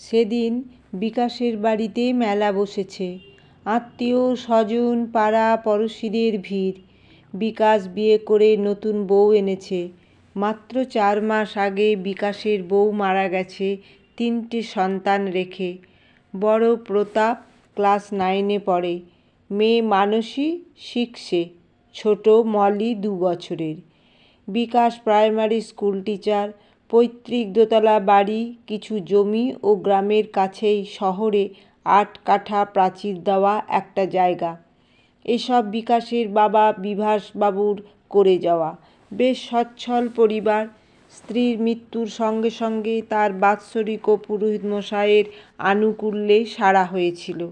সেদিন বিকাশের বাড়িতে মেলা বসেছে। আত্মীয় স্বজন, পাড়া পড়শিদের ভিড়। বিকাশ বিয়ে করে নতুন বউ এনেছে। মাত্র চার মাস আগে বিকাশের বউ মারা গেছে তিনটে সন্তান রেখে। বড় প্রতাপ ক্লাস নাইনে পড়ে। মেয়ে মানসী সিক্সে ছোট মলি দু বছরের। বিকাশ প্রাইমারি স্কুল টিচার পৈতৃক দোতলা বাড়ি, কিছু জমি ও গ্রামের কাছেই শহরে আট কাঠা প্রাচীর দেওয়া একটা জায়গা। এসব বিকাশের বাবা বিভাসবাবুর করে যাওয়া। বেশ সচ্ছল পরিবার। স্ত্রীর মৃত্যুর সঙ্গে সঙ্গে তার বাৎসরিক ও পুরোহিত মশাইয়ের আনুকূল্যে সারা হয়েছিল।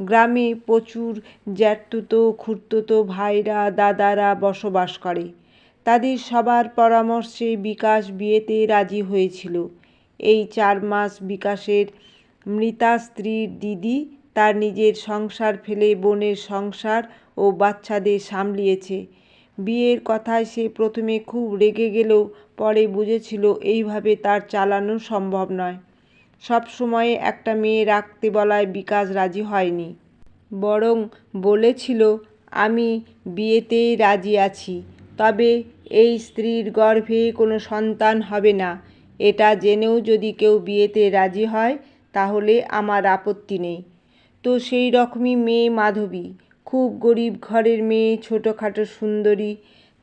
গ্রামে প্রচুর জ্যাঠতুতো, খুড়তুতো ভাইরা, দাদারা বসবাস করে। তাদের সবার পরামর্শে বিকাশ বিয়েতে রাজি হয়েছিল। এই চার মাস বিকাশের মৃতা স্ত্রীর দিদি তার নিজের সংসার ফেলে বোনের সংসার ও বাচ্চাদের সামলিয়েছে। বিয়ের কথায় সে প্রথমে খুব রেগে গেলেও পরে বুঝেছিল এইভাবে তার চালানো সম্ভব নয়। সব সময়ে একটা মেয়ে রাখতে বলায় বিকাশ রাজি হয়নি। বরং বলেছিল, আমি বিয়েতেই রাজি আছি। তবে এই স্ত্রীর গর্ভে কোনো সন্তান হবে না। এটা জেনেও যদি কেউ বিয়েতে রাজি হয়, তাহলে আমার আপত্তি নেই। তো সেই রকমই মেয়ে মাধবী। খুব গরিব ঘরের মেয়ে, ছোটোখাটো সুন্দরী।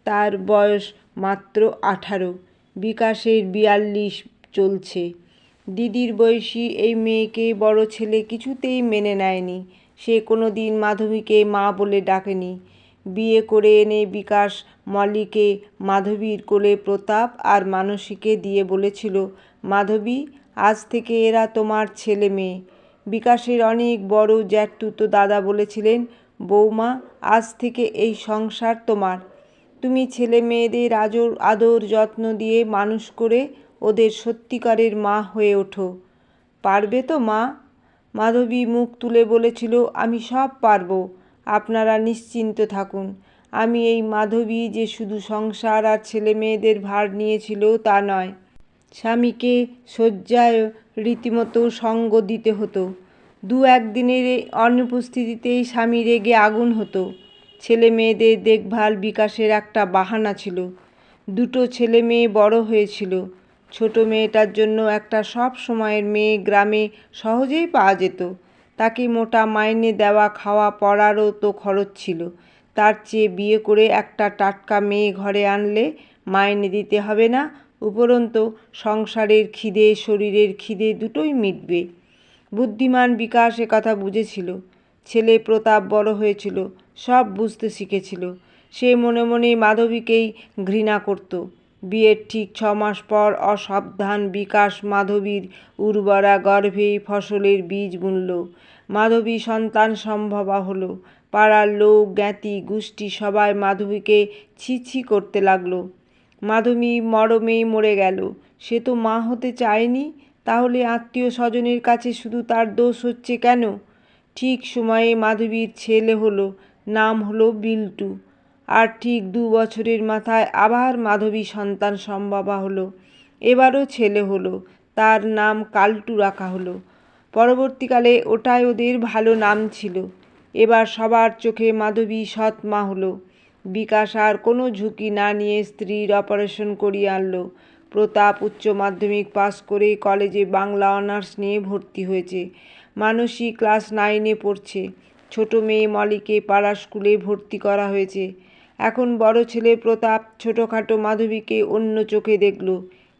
তার বয়স মাত্র আঠারো। বিকাশের বিয়াল্লিশ চলছে। দিদির বয়সী এই মেয়েকে বড় ছেলে কিছুতেই মেনে নেয়নি। সে কোনো দিন মাধবীকে মা বলে ডাকেনি। বিয়ে করে এনে বিকাশ মল্লিকে মাধবীর কোলে প্রতাপ আর মানসীকে দিয়ে বলেছিল, মাধবী, আজ থেকে এরা তোমার ছেলে মেয়ে বিকাশের অনেক বড় জ্যাঠতুতো দাদা বলেছিলেন, বৌমা, আজ থেকে এই সংসার তোমার। তুমি ছেলে মেয়েদের আজর, আদর যত্ন দিয়ে মানুষ করে ওদের সত্যিকারের মা হয়ে ওঠো। পারবে তো মা মাধবী মুখ তুলে বলেছিল, আমি সব পারব। আপনারা নিশ্চিন্ত থাকুন। আমি এই মাধবী যে শুধু সংসার আর ছেলে মেয়েদের ভার নিয়েছিল তা নয়, স্বামীকে শয্যায় রীতিমতো সঙ্গ দিতে হতো। দু একদিনের অনুপস্থিতিতেই স্বামী রেগে আগুন হতো। ছেলে মেয়েদের দেখভাল বিকাশের একটা বাহানা ছিল। দুটো ছেলে মেয়ে বড় হয়েছিল। ছোট মেয়েটার জন্য একটা সব সময়ের মেয়ে গ্রামে সহজেই পাওয়া যেত। তাকে মোটা মাইনে দেওয়া, খাওয়া পড়ারও তো খরচ ছিল। তার চেয়ে বিয়ে করে একটা টাটকা মেয়ে ঘরে আনলে মাইনে দিতে হবে না। উপরন্তু সংসারের খিদে, শরীরের খিদে দুটোই মিটবে। বুদ্ধিমান বিকাশ কথা বুঝেছিল। ছেলে প্রতাপ বড় হয়েছিল, সব বুঝতে শিখেছিল। সে মনে মনে মাধবীকেই ঘৃণা করত। বিয়ের ঠিক ছ মাস পর অসাবধান বিকাশ মাধবীর উর্বরা গর্ভে ফসলের বীজ বুনল। মাধবী সন্তান সম্ভবা হলো। পাড়ার লোক, জ্ঞাতি, গোষ্ঠী সবাই মাধবীকে ছি ছি করতে লাগল। মাধবী মরমেই মরে গেল। সে তো মা হতে চায়নি? তাহলে আত্মীয় স্বজনের কাছে শুধু তার দোষ হচ্ছে কেন? ঠিক সময়ে মাধবীর ছেলে হলো, নাম হলো বিল্টু। আর ঠিক দু বছরের মাথায় আবার মাধবী সন্তান সম্ভবা হলো। এবারও ছেলে হলো। তার নাম কালটু রাখা হলো। পরবর্তীকালে ওটাই ওদের ভালো নাম ছিল। এবার সবার চোখে মাধবী সৎ মা হলো। বিকাশ আর কোনো ঝুঁকি না নিয়ে স্ত্রীর অপারেশন করিয়ে আনলো। প্রতাপ উচ্চ মাধ্যমিক পাস করে কলেজে বাংলা অনার্স নিয়ে ভর্তি হয়েছে। মানসী ক্লাস নাইনে পড়ছে। ছোট মেয়ে মলিকে পাড়া স্কুলে ভর্তি করা হয়েছে। এখন বড় ছেলে প্রতাপ ছোটোখাটো মাধবীকে অন্য চোখে দেখল।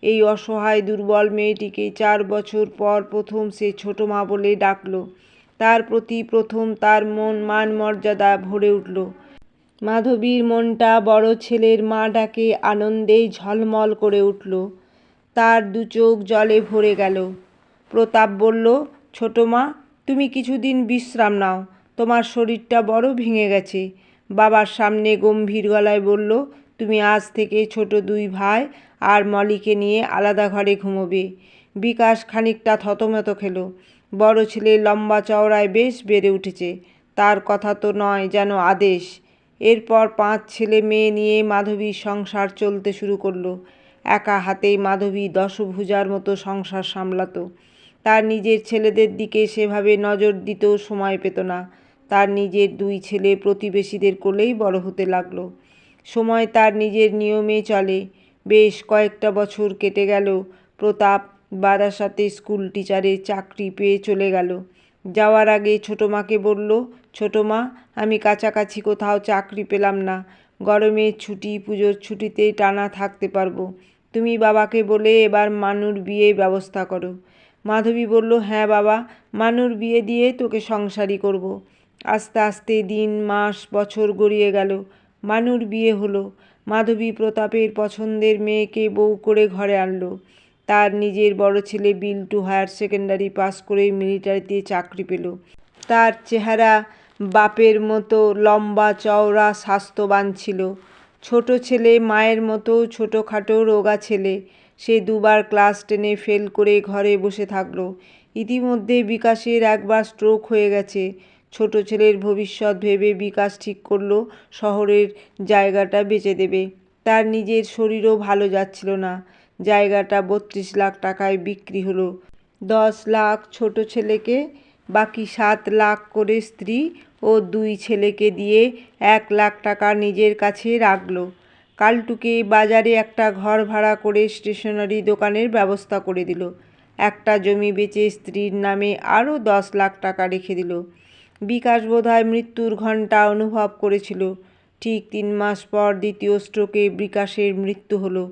এই অসহায় দুর্বল মেয়েটিকে চার বছর পর প্রথম সে ছোট মা বলে ডাকল। তার প্রতি প্রথম তার মন মান মর্যাদা ভরে উঠল। মাধবীর মনটা বড় ছেলের মা ডাকে আনন্দেই ঝলমল করে উঠল। তার দু চোখ জলে ভরে গেল। প্রতাপ বলল, ছোট মা, তুমি কিছুদিন বিশ্রাম নাও। তোমার শরীরটা বড় ভেঙে গেছে। বাবার সামনে গম্ভীর গলায় বলল, তুমি আজ থেকে ছোট দুই ভাই আর মলিকে নিয়ে আলাদা ঘরে ঘুমোবে। বিকাশ খানিকটা থতমত খেলো। বড় ছেলে লম্বা চওড়ায় বেশ বেড়ে উঠেছে। তার কথা তো নয় যেন আদেশ। এরপর পাঁচ ছেলে মেয়ে নিয়ে মাধবীর সংসার চলতে শুরু করল। একা হাতেই মাধবী দশভুজার মতো সংসার সামলাতো। তার নিজের ছেলেদের দিকে সেভাবে নজর দিতেও সময় পেত না। তার নিজের দুই ছেলে প্রতিবেশীদের কোলেই বড় হতে লাগল। সময় তার নিজের নিয়মে চলে। বেশ কয়েকটা বছর কেটে গেল। প্রতাপ বারাসাতে স্কুল টিচারের চাকরি পেয়ে চলে গেল। যাওয়ার আগে ছোটো মাকে বলল, ছোটো মা, আমি কাছাকাছি কোথাও চাকরি পেলাম না। গরমের ছুটি, পুজোর ছুটিতে টানা থাকতে পারব। তুমি বাবাকে বলে এবার মানুর বিয়ে ব্যবস্থা করো। মাধবী বলল হ্যাঁ বাবা, মানুর বিয়ে দিয়ে তোকে সংসারই করব। আস্তে আস্তে দিন, মাস, বছর গড়িয়ে গেল। মানুর বিয়ে হলো। মাধবী প্রতাপের পছন্দের মেয়েকে বউ করে ঘরে আনলো। তার নিজের বড় ছেলে বিল্টু হায়ার সেকেন্ডারি পাস করে মিলিটারিতে চাকরি পেল। তার চেহারা বাপের মতো লম্বা চওড়া স্বাস্থ্যবান ছিল। ছোট ছেলে, মায়ের মতো ছোটোখাটো রোগা ছেলে। সে দুবার ক্লাস টেনে ফেল করে ঘরে বসে থাকল। ইতিমধ্যে বিকাশের একবার স্ট্রোক হয়ে গেছে। ছোট ছেলের ভবিষ্যৎ ভেবে বিকাশ ঠিক করল, শহরের জায়গাটা বেচে দেবে। তার নিজের শরীরও ভালো যাচ্ছিল না। জায়গাটা বত্রিশ লাখ টাকায় বিক্রি হলো। দশ লাখ ছোট ছেলেকে, বাকি সাত লাখ করে স্ত্রী ও দুই ছেলেকে দিয়ে এক লাখ টাকা নিজের কাছে রাখল। কালটুকে বাজারে একটা ঘর ভাড়া করে স্টেশনারি দোকানের ব্যবস্থা করে দিল। একটা জমি বেচে স্ত্রীর নামে আরও দশ লাখ টাকা রেখে দিল। বিকাশ বোধহয় মৃত্যুর ঘণ্টা অনুভব করেছিল। ঠিক তিন মাস পর দ্বিতীয় স্ট্রোকে বিকাশের মৃত্যু হলো।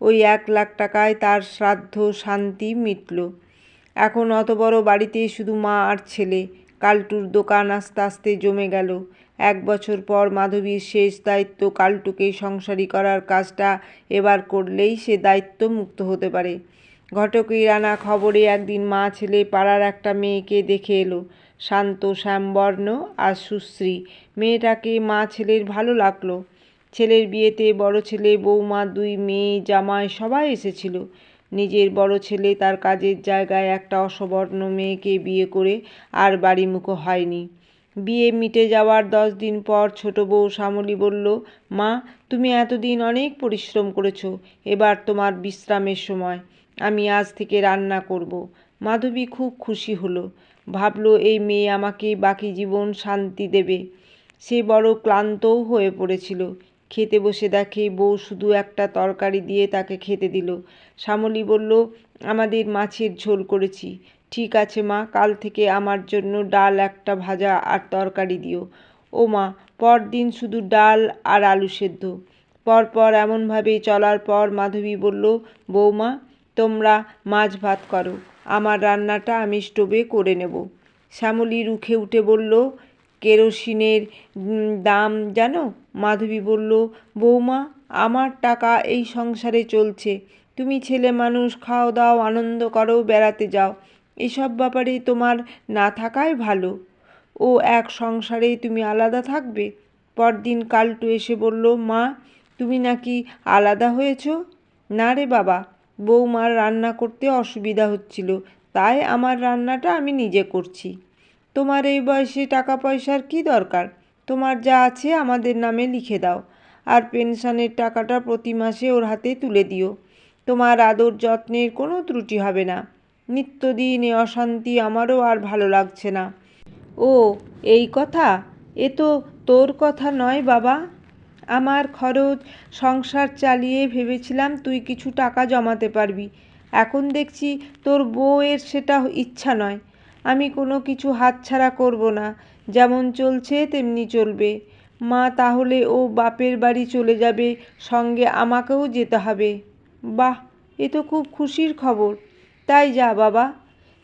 ওই এক লাখ টাকায় তার শ্রাদ্ধ শান্তি মিটল। এখন অত বড় বাড়িতে শুধু মা আর ছেলে। কালটুর দোকান আস্তে আস্তে জমে গেল। এক বছর পর মাধবীর শেষ দায়িত্ব কালটুকে সংসারী করার কাজটা এবার করলেই সে দায়িত্ব মুক্ত হতে পারে। ঘটকের আনা খবরে একদিন মা ছেলে পাড়ার একটা মেয়েকে দেখে এলো। শান্ত, শ্যামবর্ণ আর সুশ্রী। মেয়েটাকে মা ছেলের ভালো লাগল। ছেলের বিয়েতে বড় ছেলে, বৌমা, দুই মেয়ে, জামাই সবাই এসেছিল। নিজের বড় ছেলে তার কাজের জায়গায় একটা অসবর্ণ মেয়েকে বিয়ে করে আর বাড়িমুখো হয়নি। বিয়ে মিটে যাওয়ার দশ দিন পর ছোট বউ শ্যামলী বলল, মা, তুমি এতদিন অনেক পরিশ্রম করেছ। এবার তোমার বিশ্রামের সময়। আমি আজ থেকে রান্না করব। মাধবী খুব খুশি হলো। ভাবলো, এই মেয়ে আমাকে বাকি জীবন শান্তি দেবে। সে বড় ক্লান্তও হয়ে পড়েছিল। খেতে বসে দেখে বউ শুধু একটা তরকারি দিয়ে তাকে খেতে দিল। শ্যামলী বলল, আমাদের মাছের ঝোল করেছি। ঠিক আছে মা, কাল থেকে আমার জন্য ডাল একটা ভাজা আর তরকারি দিও। ও মা, পরদিন শুধু ডাল আর আলু সেদ্ধ। পরপর এমনভাবে চলার পর মাধবী বলল বৌমা তোমরা মাছ ভাত করো। আমার রান্নাটা আমি স্টোভে করে নেব। শ্যামলী রুখে উঠে বলল, কেরোসিনের দাম জানো? মাধবী বলল, বৌমা, আমার টাকা এই সংসারে চলছে। তুমি ছেলে মানুষ, খাও দাও, আনন্দ করো, বেড়াতে যাও। এসব ব্যাপারে তোমার না থাকাই ভালো। ও এক সংসারে তুমি আলাদা থাকবে? পরদিন কালটু এসে বলল, মা, তুমি নাকি আলাদা হয়েছ? না রে বাবা বৌমার রান্না করতে অসুবিধা হচ্ছিল, তাই আমার রান্নাটা আমি নিজে করছি। তোমার এই বয়সে টাকা পয়সার কি দরকার? তোমার যা আছে আমাদের নামে লিখে দাও, আর পেনশনের টাকাটা প্রতি মাসে ওর হাতে তুলে দিও। তোমার আদর যত্নের কোনো ত্রুটি হবে না। নিত্যদিন এ অশান্তি আমারও আর ভালো লাগছে না। ও, এই কথা? এ তো তোর কথা নয় বাবা। আমার খরচ সংসার চালিয়ে ভেবেছিলাম তুই কিছু টাকা জমাতে পারবি। এখন দেখছি তোর বউয়ের সেটা ইচ্ছা নয়। আমি কোনো কিছু হাতছাড়া করব না। যেমন চলছে তেমনি চলবে। মা, তাহলে ও বাপের বাড়ি চলে যাবে, সঙ্গে আমাকেও যেতে হবে। বাহ, এ তো খুব খুশির খবর। তাই যা বাবা।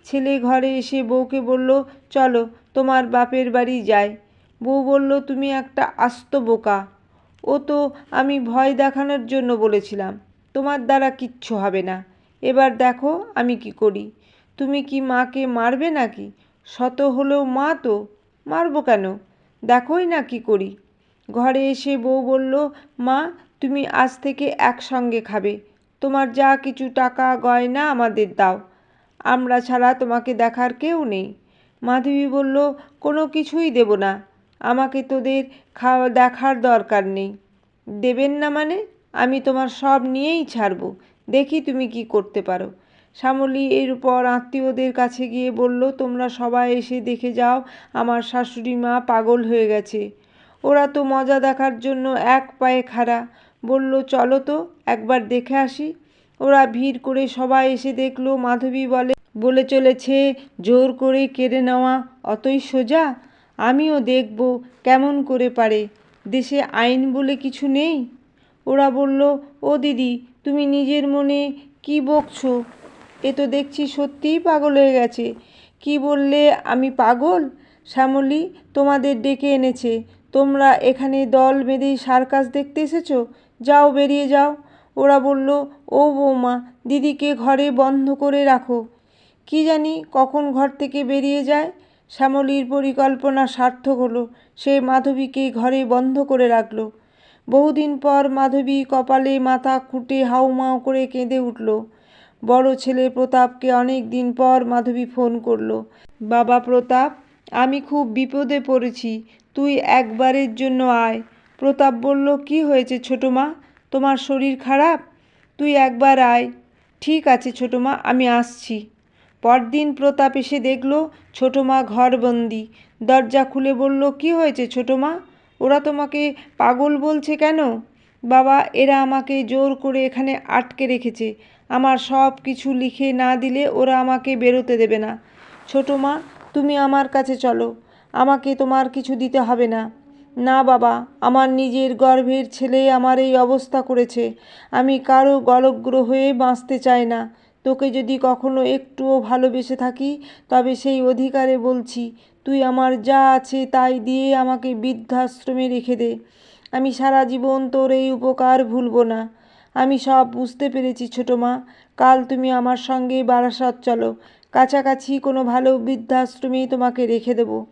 ছেলে ঘরে এসে বউকে বলল, চলো, তোমার বাপের বাড়ি যাই। বউ বলল, তুমি একটা আস্ত বোকা। ও তো আমি ভয় দেখানোর জন্য বলেছিলাম, তোমার দ্বারা কিচ্ছু হবে না। এবার দেখো আমি কি করি। তুমি কি মাকে মারবে নাকি? শত হলেও মা তো, মারবো কেন? দেখোই না কি করি। ঘরে এসে বউ বলল, মা, তুমি আজ থেকে একসঙ্গে খাবে। তোমার যা কিছু টাকা, গয়না আমাদের দাও। আমরা ছাড়া তোমাকে দেখার কেউ নেই। মাধবী বলল, কোনো কিছুই দেব না। আমাকে তোদের খাওয়া, দেখার দরকার নেই। দেবেন না মানে? আমি তোমার সব নিয়েই ছাড়ব। দেখি তুমি কি করতে পারো। শ্যামলী এরপর আত্মীয়দের কাছে গিয়ে বলল, তোমরা সবাই এসে দেখে যাও, আমার শাশুড়ি মা পাগল হয়ে গেছে। ওরা তো মজা দেখার জন্য এক পায়ে খাড়া। বলল, চলো তো, একবার দেখে আসি। ওরা ভিড় করে সবাই এসে দেখল, মাধবী বলে বলে চলেছে, জোর করে কেড়ে নেওয়া। অতই সোজা? আমিও দেখব কেমন করে পারে। দেশে আইন বলে কিছু নেই? ওরা বলল, ও দিদি, তুমি নিজের মনে কি বকছো? এ তো দেখছি সত্যিই পাগল হয়ে গেছে। কি বললে আমি পাগল? শ্যামলী, তোমাদের ডেকে এনেছে। তোমরা এখানে দল বেঁধে সার্কাস দেখতে এসেছ? যাও, বেরিয়ে যাও। ওরা বলল, ও বৌমা, দিদিকে ঘরে বন্ধ করে রাখো। কি জানি কখন ঘর থেকে বেরিয়ে যায়? শ্যামলীর পরিকল্পনা সার্থক হলো, সে মাধবীকে ঘরে বন্ধ করে রাখল। বহুদিন পর মাধবী কপালে মাথা খুঁটে হাউমাউ করে কেঁদে উঠল। বড় ছেলে প্রতাপকে অনেক দিন পর মাধবী ফোন করল। বাবা প্রতাপ, আমি খুব বিপদে পড়েছি, তুই একবারের জন্য আয়। প্রতাপ বলল, কি হয়েছে ছোটো মা? তোমার শরীর খারাপ? তুই একবার আয়। ঠিক আছে ছোটো মা, আমি আসছি। পরদিন প্রতাপ এসে দেখল, ছোটো মা ঘরবন্দি। দরজা খুলে বলল, কি হয়েছে ছোটো মা? ওরা তোমাকে পাগল বলছে কেন? বাবা, এরা আমাকে জোর করে এখানে আটকে রেখেছে। আমার সব কিছু লিখে না দিলে ওরা আমাকে বেরোতে দেবে না। ছোটো মা, তুমি আমার কাছে চলো। আমাকে তোমার কিছু দিতে হবে না। না বাবা, আমার নিজের গর্ভের ছেলে আমার এই অবস্থা করেছে। আমি কারও গলগ্র হয়ে বাঁচতে চাই না। তোকে যদি কখনো একটুও ভালোবেসে থাকি, তবে সেই অধিকারে বলছি, তুই আমার যা আছে তাই দিয়ে আমাকে বৃদ্ধাশ্রমে রেখে দে। আমি সারা জীবন তোর এই উপকার ভুলবো না। আমি সব বুঝতে পেরেছি, ছোটো মা। কাল তুমি আমার সঙ্গে বারাসাত চলো। কাছাকাছি কোনো ভালো বৃদ্ধাশ্রমেই তোমাকে রেখে দেবো।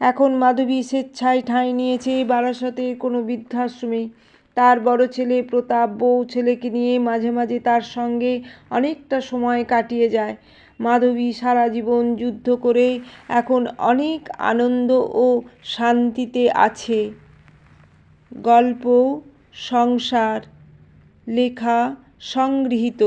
এখন মাধবী স্বেচ্ছায় ঠাঁই নিয়েছে বারাসতের কোনো বৃদ্ধাশ্রমে। তার বড় ছেলে প্রতাপ, বউ ছেলেকে নিয়ে মাঝে মাঝে তার সঙ্গে অনেকটা সময় কাটিয়ে যায়। মাধবী সারা জীবন যুদ্ধ করে এখন অনেক আনন্দ ও শান্তিতে আছে। গল্প, সংসার, লেখা, সংগৃহীত।